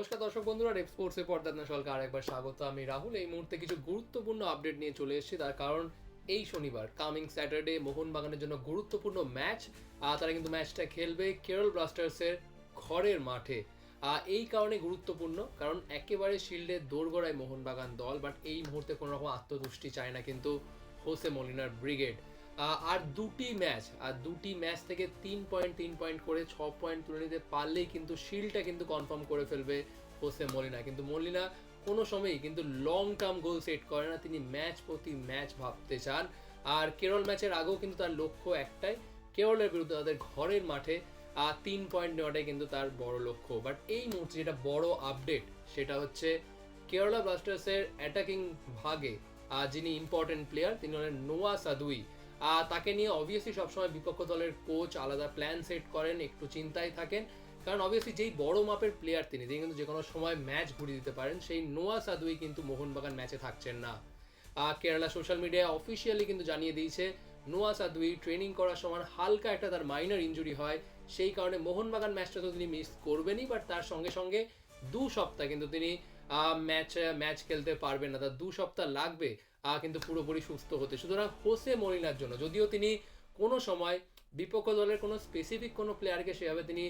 নমস্কার দর্শক বন্ধুরা রেপ স্পোর্টসের পর্দার নাশলকে আর একবার স্বাগত। আমি রাহুল। এই মুহূর্তে কিছু গুরুত্বপূর্ণ আপডেট নিয়ে চলে এসেছি। তার কারণ এই শনিবার কামিং স্যাটারডে মোহনবাগানের জন্য গুরুত্বপূর্ণ ম্যাচ তারা কিন্তু ম্যাচটা খেলবে কেরল ব্লাস্টার্সের ঘরের মাঠে। এই কারণে গুরুত্বপূর্ণ, কারণ একেবারে শিল্ডে দোরগড়ায় মোহনবাগান দল বাট এই মুহূর্তে কোনো রকম আত্মতুষ্টি চায় না কিন্তু হোসে মলিনার ব্রিগেড আর দুটি ম্যাচ, আর দুটি ম্যাচ থেকে তিন পয়েন্ট তিন পয়েন্ট করে ছ পয়েন্ট তুলে নিতে পারলেই কিন্তু শিলটা কিন্তু কনফার্ম করে ফেলবে হোসে মলিনা কিন্তু মলিনা কোনো সময়ই কিন্তু লং টার্ম গোল সেট করে না, তিনি ম্যাচ প্রতি ম্যাচ ভাবতে চান। আর কেরল ম্যাচের আগেও কিন্তু তার লক্ষ্য একটাই কেরলের বিরুদ্ধে তাদের ঘরের মাঠে আর তিন পয়েন্ট নেওয়াটাই কিন্তু তার বড় লক্ষ্য। বাট এই মুহূর্তে যেটা বড় আপডেট সেটা হচ্ছে কেরালা ব্লাস্টার্সের অ্যাটাকিং ভাগে যিনি ইম্পর্টেন্ট প্লেয়ার তিনি হলেন নোয়া সাদুই তাকে নিয়ে অবভিয়াসলি সবসময় বিপক্ষ দলের কোচ আলাদা প্ল্যান সেট করেন, একটু চিন্তায় থাকেন। কারণ অবভিয়াসলি যেই বড় মাপের প্লেয়ার তিনি তিনি কিন্তু যে কোনো সময় ম্যাচ ঘুরিয়ে দিতে পারেন। সেই নোয়া সাদুই কিন্তু মোহনবাগান ম্যাচে থাকছেন না। কেরালা সোশ্যাল মিডিয়ায় অফিসিয়ালি কিন্তু জানিয়ে দিয়েছে, নোয়া সাদুই ট্রেনিং করার সময় হালকা একটা তার মাইনার ইঞ্জুরি হয়। সেই কারণে মোহনবাগান ম্যাচটা তো তিনি মিস করবেনই বাট তার সঙ্গে সঙ্গে দু সপ্তাহ কিন্তু তিনি ম্যাচ ম্যাচ খেলতে পারবেন না। তার দু সপ্তাহ লাগবে। কিন্তু পুরোপুরি সুস্থ হতে। সুতরাং হোসে মরিনার জন্য, যদিও তিনি কোনো সময় বিপক্ষ দলের কোনো স্পেসিফিক কোনো প্লেয়ারকে সেভাবে তিনি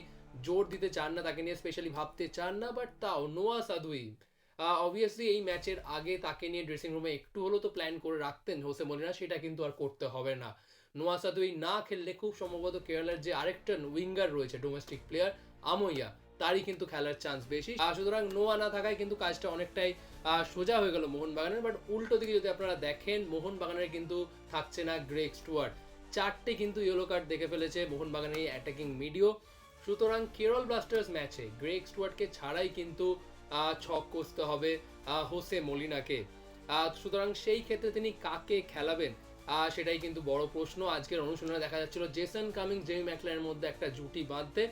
জোর দিতে চান না, তাকে নিয়ে স্পেশালি ভাবতে চান না বাট তাও নোয়া সাদুই অবভিয়াসলি এই ম্যাচের আগে তাকে নিয়ে ড্রেসিং রুমে একটু হলেও তো প্ল্যান করে রাখতেন হোসে মলিনা সেটা কিন্তু আর করতে হবে না। নোয়া সাদুই না খেললে খুব সম্ভবত কেরালার যে আরেকটা উইঙ্গার রয়েছে ডোমেস্টিক প্লেয়ার আমইয়া, তারই কিন্তু খেলার চান্স বেশি। সুতরাং নোয়া না থাকায় কিন্তু কাজটা অনেকটাই সোজা হয়ে গেল মোহনবাগানের বাট উল্টো দিকে যদি আপনারা দেখেন, মোহনবাগানের কিন্তু থাকছে না গ্রেক স্টুয়ার্ট। চারটে কিন্তু ইয়েলো কার্ড দেখে ফেলেছে মোহনবাগানের এই অ্যাটাকিং মিডিও সুতরাং কেরল ব্লাস্টার্স ম্যাচে গ্রেক স্টুয়ার্টকে ছাড়াই কিন্তু ছক কষতে হবে হোসে মলিনাকে। সুতরাং সেই ক্ষেত্রে তিনি কাকে খেলাবেন সেটাই কিন্তু বড় প্রশ্ন। আজকের অনুশীলনে দেখা যাচ্ছিল জেসন কামিং জেমি ম্যাকলারের মধ্যে একটা জুটি বাঁধতে।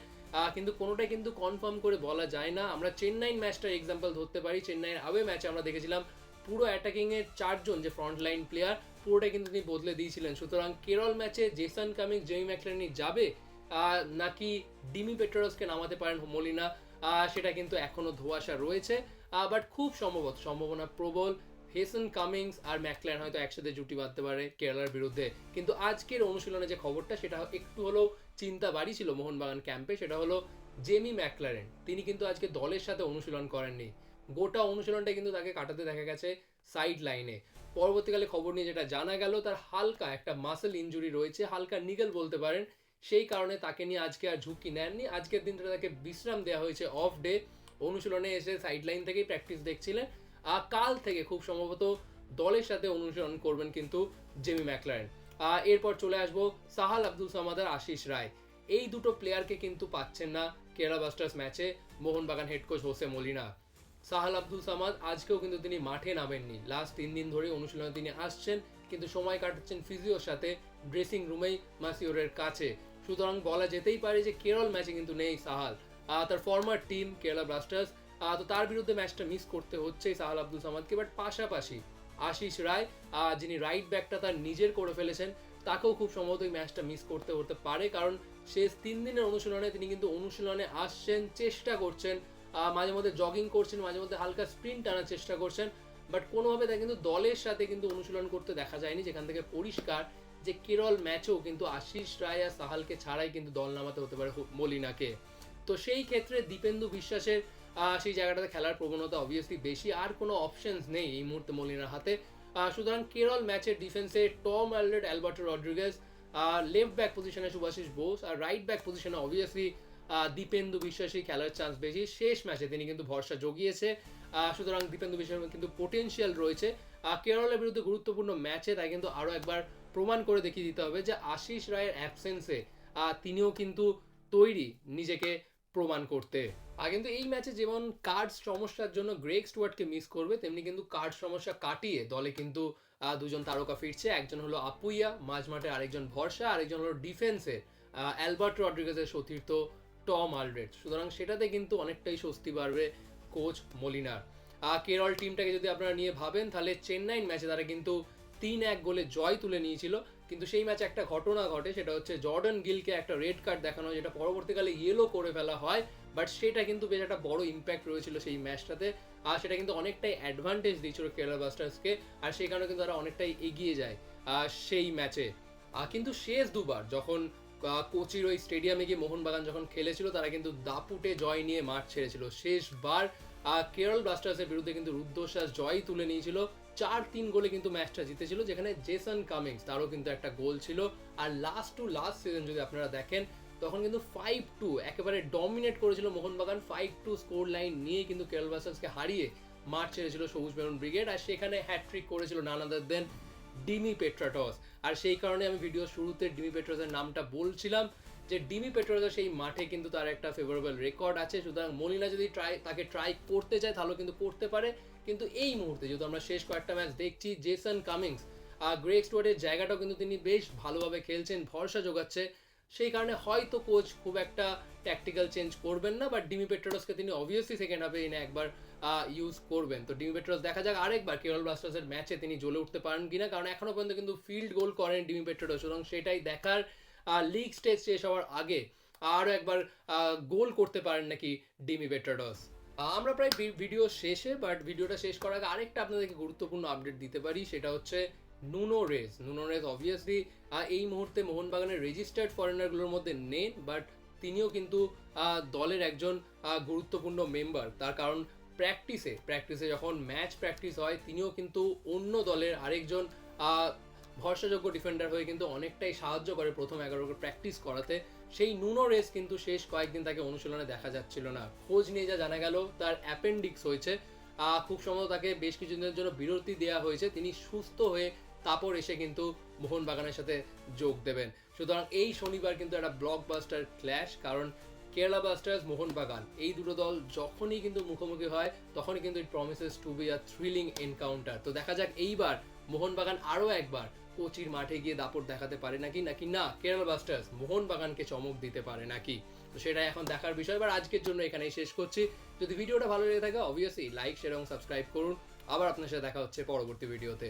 কিন্তু কোনোটাই কিন্তু কনফার্ম করে বলা যায় না। আমরা চেন্নাই ম্যাচটার এক্সাম্পল ধরতে পারি। চেন্নাইয়ের আওয়ে ম্যাচে আমরা দেখেছিলাম পুরো অ্যাটাকিং এর চারজন যে ফ্রন্ট লাইন প্লেয়ার পুরোটাই কিন্তু তিনি বদলে দিয়েছিলেন। সুতরাং কেরল ম্যাচে জেসন কামিং জেমি ম্যাকলারেনি যাবে নাকি ডিমি পেট্রোসকে নামাতে পারেন মলিনা আহ, সেটা কিন্তু এখনও ধোয়াশা রয়েছে। বাট খুব সম্ভবত সম্ভাবনা প্রবল হেসন কামিংস আর ম্যাকল্যান হয়তো একসাথে জুটি বাঁধতে পারে কেরালার বিরুদ্ধে। কিন্তু আজকের অনুশীলনে যে খবরটা সেটা একটু হলেও চিন্তা বাড়িয়েছিল মোহনবাগান ক্যাম্পে সেটা হলো জেমি ম্যাকলারেন। তিনি কিন্তু আজকে দলের সাথে অনুশীলন করেননি। গোটা অনুশীলনটা কিন্তু তাকে কাটাতে দেখা গেছে সাইড লাইনে পরবর্তীকালে খবর নিয়ে যেটা জানা গেল, তার হালকা একটা মাসেল ইনজুরি রয়েছে, হালকা নিগেল বলতে পারেন। সেই কারণে তাকে নিয়ে আজকে আর ঝুঁকি নেননি। আজকের দিনটা তাকে বিশ্রাম দেওয়া হয়েছে অফ ডে অনুশীলনে এসে সাইড লাইন থেকেই প্র্যাকটিস দেখছিলেন। আর কাল থেকে খুব সম্ভবত দলের সাথে অনুশীলন করবেন কিন্তু জেমি ম্যাকলারেন। এরপর চলে আসব সাহাল আব্দুল সামাদ আর আশিস রায়। এই দুটো প্লেয়ারকে কিন্তু পাচ্ছেন না কেরালা ব্লাস্টার্স ম্যাচে Mohun Bagan head coach Jose Molina. Sahal Abdul Samad, আজকেও কিন্তু তিনি মাঠে নামেননি। লাস্ট তিন দিন ধরে অনুশীলনে তিনি আসছেন, কিন্তু সময় কাটাচ্ছেন ফিজিওর সাথে ড্রেসিং রুমেই মাসিওরের কাছে। সুতরাং বলা যেতেই পারে যে কেরল ম্যাচে কিন্তু নেই সাহাল। তার ফর্মার টিম কেরালা ব্লাস্টার্স তো তার বিরুদ্ধে ম্যাচটা মিস করতে হচ্ছে সাহাল আব্দুল সামাদকে বাট পাশাপাশি আশিস রায় যিনি রাইট ব্যাকটা তার নিজের করে ফেলেছেন, তাকেও খুব সম্ভবত এই ম্যাচটা মিস করতে হতে পারে। কারণ শেষ তিন দিনের অনুশীলনে তিনি কিন্তু অনুশীলনে আসছেন, চেষ্টা করছেন মাঝে মধ্যে জগিং করছেন, মাঝে মধ্যে হালকা স্প্রিন্ট টানার চেষ্টা করছেন বাট কোনোভাবে তাকে কিন্তু দলের সাথে কিন্তু অনুশীলন করতে দেখা যায়নি, যেখান থেকে পরিষ্কার যে কেরল ম্যাচেও কিন্তু আশিস রায় আর সাহালকে ছাড়াই কিন্তু দল নামাতে হতে পারে মলিনাকে। তো সেই ক্ষেত্রে দীপেন্দু বিশ্বাসের সেই জায়গাটাতে খেলার প্রবণতা অবভিয়াসলি বেশি, আর কোনো অপশনস নেই এই মুহূর্তে মলিনার হাতে। সুতরাং কেরল ম্যাচের ডিফেন্সে Tom Aldred Alberto Rodriguez left back পজিশনে সুভাশিস বোস, আর রাইট ব্যাক পজিশনে অবভিয়াসলি দীপেন্দু বিশ্বাসী খেলার চান্স বেশি। শেষ ম্যাচে তিনি কিন্তু ভরসা জগিয়েছে। সুতরাং দীপেন্দু বিশ্বাসের কিন্তু পোটেনশিয়াল রয়েছে। কেরলের বিরুদ্ধে গুরুত্বপূর্ণ ম্যাচে তাই কিন্তু আরও একবার প্রমাণ করে দেখিয়ে দিতে হবে যে আশিস রায়ের অ্যাবসেন্সে তিনিও কিন্তু তৈরি নিজেকে প্রমাণ করতে। আর কিন্তু এই ম্যাচে যেমন কার্ড সমস্যার জন্য গ্রেক স্টুয়ার্টকে মিস করবে, তেমনি কিন্তু কার্ড সমস্যা কাটিয়ে দলে কিন্তু দুজন তারকা ফিরছে। একজন হলো আপুইয়া মাঝমাঠে আরেকজন ভরসা, আরেকজন হলো ডিফেন্সে অ্যালবার্ট রড্রিগেজের সতীর্থ টম আলরেড সুতরাং সেটাতে কিন্তু অনেকটাই স্বস্তি বাড়বে কোচ মলিনার। কেরল টিমটাকে যদি আপনারা নিয়ে ভাবেন, তাহলে চেন্নাই ম্যাচে তারা কিন্তু তিন এক গোলে জয় তুলে নিয়েছিল। কিন্তু সেই ম্যাচে একটা ঘটনা ঘটে, সেটা হচ্ছে জর্ডন গিলকে একটা রেড কার্ড দেখানো যেটা পরবর্তীকালে ইয়েলো করে ফেলা হয় বাট সেটা কিন্তু বেশ একটা বড় ইম্প্যাক্ট রয়েছিল সেই ম্যাচটাতে, আর সেটা কিন্তু অনেকটাই অ্যাডভান্টেজ দিয়েছিল কেরালা ব্লাস্টার্সকে, আর সেই কারণে কিন্তু তারা অনেকটাই এগিয়ে যায় সেই ম্যাচে। কিন্তু শেষ দুবার যখন কোচির ওই স্টেডিয়ামে গিয়ে মোহনবাগান যখন খেলেছিল, তারা কিন্তু দাপুটে জয় নিয়ে মাঠ ছেড়েছিল। শেষবার আহ, কেরল ব্লাস্টার্সের বিরুদ্ধে কিন্তু রুদ্ধশ্বাস জয় তুলে নিয়েছিল। চার তিন গোলে কিন্তু ম্যাচটা জিতেছিল যেখানে জেসন কামিংস তারও কিন্তু একটা গোল ছিল। আর লাস্ট টু লাস্ট সিজন যদি আপনারা দেখেন তখন কিন্তু ফাইভ টু একেবারে ডমিনেট করেছিল Mohun Bagan. Five two score line নিয়ে কিন্তু কেরল ব্লাস্টার্সকে হারিয়ে মাঠ ছেড়েছিল সবুজ মেরুন ব্রিগেড। আর সেখানে হ্যাট্রিক করেছিল নানাদার দেন ডিমি পেট্রাটস। আর সেই কারণে আমি ভিডিও শুরুতে ডিমি পেট্রাসের নামটা বলছিলাম। যে ডিমি পেট্রাসের সেই মাঠে কিন্তু তার একটা ফেভারেবল রেকর্ড আছে। সুতরাং মলিনা যদি ট্রাই তাকে ট্রাই করতে চায় তাহলে কিন্তু করতে পারে। কিন্তু এই মুহূর্তে যেহেতু আমরা শেষ কয়েকটা ম্যাচ দেখছি জেসন কামিংস আর গ্রেক স্টুয়ার্টের জায়গাটাও কিন্তু তিনি বেশ ভালোভাবে খেলছেন, ভরসা যোগাচ্ছে। সেই কারণে হয়তো কোচ খুব একটা ট্যাকটিক্যাল চেঞ্জ করবেন না বাট ডিমি পেট্রোসকে তিনি অবভিয়াসলি সেকেন্ড হাফে এনে একবার ইউজ করবেন। তো ডিমি পেট্রোস দেখা যাক আরেকবার কেরল ব্লাস্টার্সের ম্যাচে তিনি জ্বলে উঠতে পারেন কিনা, কারণ এখনও পর্যন্ত কিন্তু ফিল্ড গোল করেন ডিমি পেট্রোস সুতরাং সেটাই দেখার লিগ স্টেজ শেষ হওয়ার আগে আরও একবার গোল করতে পারেন নাকি ডিমি পেট্রোডস আমরা প্রায় ভিডিও শেষে বাট ভিডিওটা শেষ করার আগে আরেকটা আপনাদেরকে গুরুত্বপূর্ণ আপডেট দিতে পারি, সেটা হচ্ছে Nuno Reis Nuno Reis obviously এই মুহূর্তে মোহনবাগানের রেজিস্টার্ড ফরেনারগুলোর মধ্যে নেন বাট তিনিও কিন্তু দলের একজন গুরুত্বপূর্ণ মেম্বার তার কারণ প্র্যাকটিসে প্র্যাকটিসে যখন ম্যাচ প্র্যাকটিস হয়, তিনিও কিন্তু অন্য দলের আরেকজন ভরসাযোগ্য ডিফেন্ডার হয়ে কিন্তু অনেকটাই সাহায্য করে প্রথম এগারোকে প্র্যাকটিস করাতে। সেই নুনো রেস কিন্তু শেষ কয়েকদিন তাকে অনুশীলনে দেখা যাচ্ছিল না। খোঁজ নিয়ে যা জানা গেল, তার অ্যাপেন্ডিক্স হয়েছে। খুব সম্ভবত তাকে বেশ কিছুদিনের জন্য বিরতি দেওয়া হয়েছে। তিনি সুস্থ হয়ে তারপর এসে কিন্তু মোহনবাগানের সাথে যোগ দেবেন। সুতরাং এই শনিবার কিন্তু একটা ব্লকবাস্টার ক্ল্যাশ কারণ কেরালা ব্লাস্টার্স মোহনবাগান, এই দুটো দল যখনই কিন্তু মুখোমুখি হয়, তখনই কিন্তু it promises to be a thrilling encounter তো দেখা যাক এইবার মোহনবাগান আরও একবার কোচির মাঠে গিয়ে দাপট দেখাতে পারে নাকি? নাকি না? কেরালা ব্লাস্টার্স মোহনবাগানকে চমক দিতে পারে নাকি? তো সেটাই এখন দেখার বিষয়। বা আজকের জন্য এখানেই শেষ করছি। যদি ভিডিওটা ভালো লেগে থাকে অবভিয়াসলি লাইক শেয়ার এবং সাবস্ক্রাইব করুন। আবার আপনার সাথে দেখা হচ্ছে পরবর্তী ভিডিওতে